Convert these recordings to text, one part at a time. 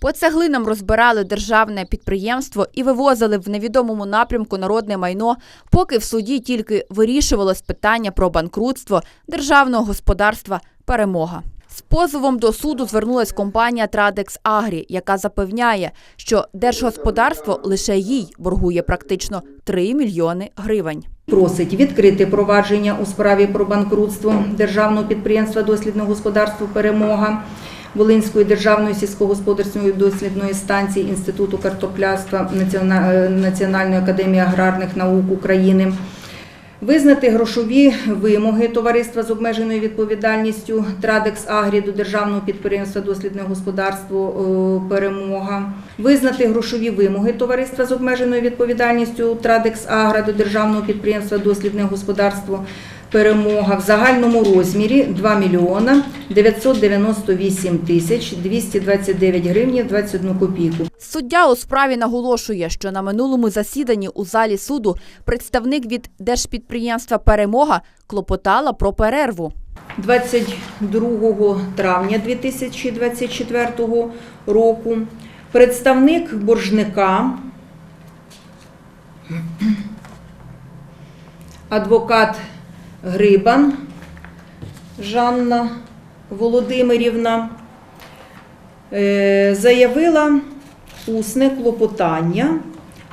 По цеглинам розбирали державне підприємство і вивозили в невідомому напрямку народне майно, поки в суді тільки вирішувалось питання про банкрутство державного господарства Перемога. З позовом до суду звернулась компанія Традекс Агрі, яка запевняє, що держгосподарство лише їй боргує практично 3 мільйони гривень. Просить відкрити провадження у справі про банкрутство державного підприємства дослідного господарства Перемога Волинської державної сільськогосподарської дослідної станції Інституту картоплярства е, Національної академії аграрних наук України. Визнати грошові вимоги товариства з обмеженою відповідальністю Традекс Агрі до державного підприємства дослідне господарство е, Перемога. Визнати грошові вимоги товариства з обмеженою відповідальністю Традекс Агра до державного підприємства дослідне господарство Перемога в загальному розмірі 2 мільйона 998 тисяч 229 гривень 21 копійку. Суддя у справі наголошує, що на минулому засіданні у залі суду представник від держпідприємства Перемога клопотала про перерву. 22 травня 2024 року представник боржника, адвокат Грибан Жанна Володимирівна е, заявила усне клопотання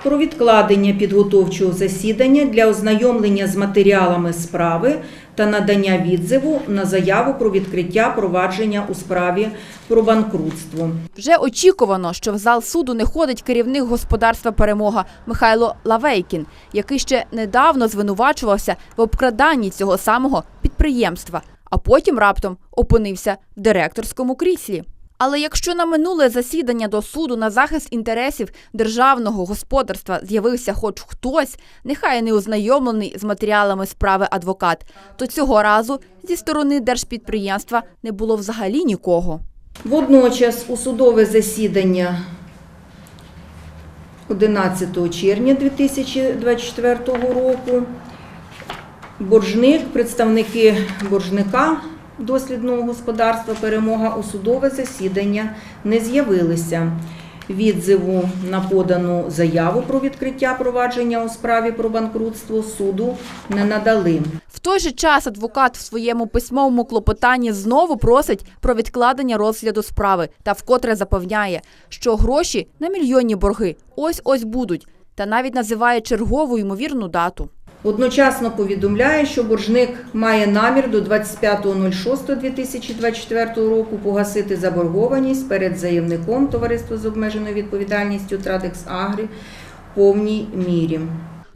про відкладення підготовчого засідання для ознайомлення з матеріалами справи та надання відзиву на заяву про відкриття провадження у справі про банкрутство. Вже очікувано, що в зал суду не ходить керівник господарства Перемога Михайло Лавейкін, який ще недавно звинувачувався в обкраданні цього самого підприємства, а потім раптом опинився в директорському кріслі. Але якщо на минуле засідання до суду на захист інтересів державного господарства з'явився хоч хтось, нехай не ознайомлений з матеріалами справи адвокат, то цього разу зі сторони держпідприємства не було взагалі нікого. Водночас у судове засідання 11 червня 2024 року боржник, представники боржника дослідного господарства Перемога у судове засідання не з'явилися. Відзиву на подану заяву про відкриття провадження у справі про банкрутство суду не надали. В той же час адвокат в своєму письмовому клопотанні знову просить про відкладення розгляду справи та вкотре запевняє, що гроші на мільйонні борги ось-ось будуть, та навіть називає чергову ймовірну дату. Одночасно повідомляє, що боржник має намір до 25.06.2024 року погасити заборгованість перед заявником товариства з обмеженою відповідальністю Традекс Агрі в повній мірі.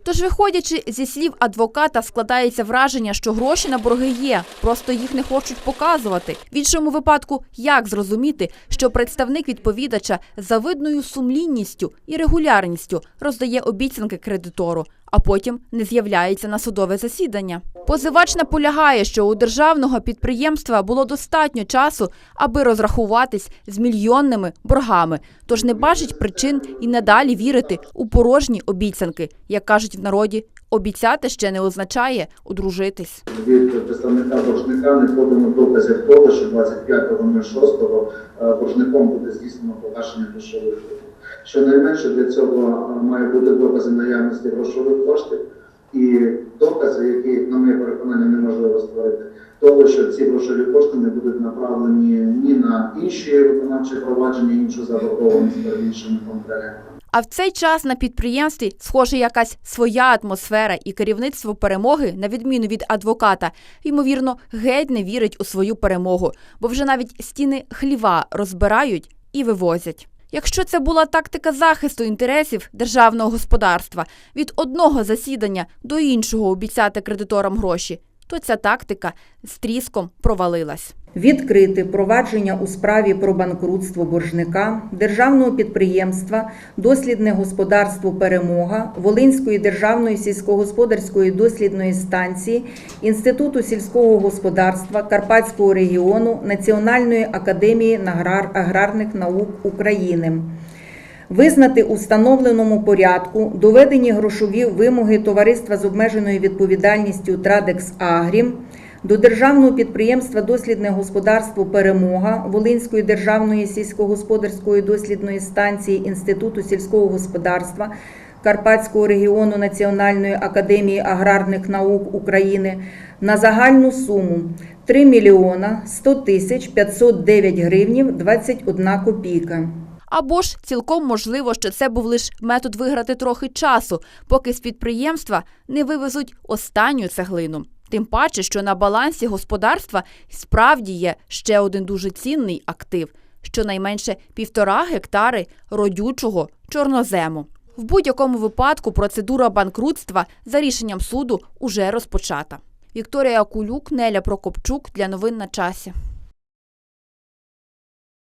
Тож, виходячи зі слів адвоката, складається враження, що гроші на борги є, просто їх не хочуть показувати. В іншому випадку, як зрозуміти, що представник відповідача з завидною сумлінністю і регулярністю роздає обіцянки кредитору, а потім не з'являється на судове засідання. Позивач наполягає, що у державного підприємства було достатньо часу, аби розрахуватись з мільйонними боргами, тож не бачить причин і надалі вірити у порожні обіцянки, як кажуть в народі. Обіцяти ще не означає одружитись. від представника боржника не подано доказів того, що 25.06 е, боржником буде здійснено погашення грошових. Щонайменше для цього е, має бути докази наявності грошових коштів і докази, які, на моє переконання, неможливо створити, того, що ці грошові кошти не будуть направлені ні на інші виконавчі провадження, іншу заборгованість перед іншими контрагентами. А в цей час на підприємстві схоже якась своя атмосфера, і керівництво перемоги, на відміну від адвоката, ймовірно, геть не вірить у свою перемогу, бо вже навіть стіни хліва розбирають і вивозять. Якщо це була тактика захисту інтересів державного господарства від одного засідання до іншого обіцяти кредиторам гроші, то ця тактика з тріском провалилась. Відкрити провадження у справі про банкрутство боржника державного підприємства Дослідне господарство Перемога Волинської державної сільськогосподарської дослідної станції Інституту сільського господарства Карпатського регіону Національної академії аграрних наук України. Визнати у встановленому порядку доведені грошові вимоги товариства з обмеженою відповідальністю Традекс Агрім до державного підприємства Дослідне господарство Перемога Волинської державної сільськогосподарської дослідної станції Інституту сільського господарства Карпатського регіону Національної академії аграрних наук України на загальну суму 3 мільйона 100 тисяч 509 гривнів 21 копійка. Або ж цілком можливо, що це був лише метод виграти трохи часу, поки з підприємства не вивезуть останню цеглину. Тим паче, що на балансі господарства справді є ще один дуже цінний актив щонайменше півтора гектари родючого чорнозему. В будь-якому випадку процедура банкрутства за рішенням суду уже розпочата. Вікторія Кулюк, Неля Прокопчук для новин на часі.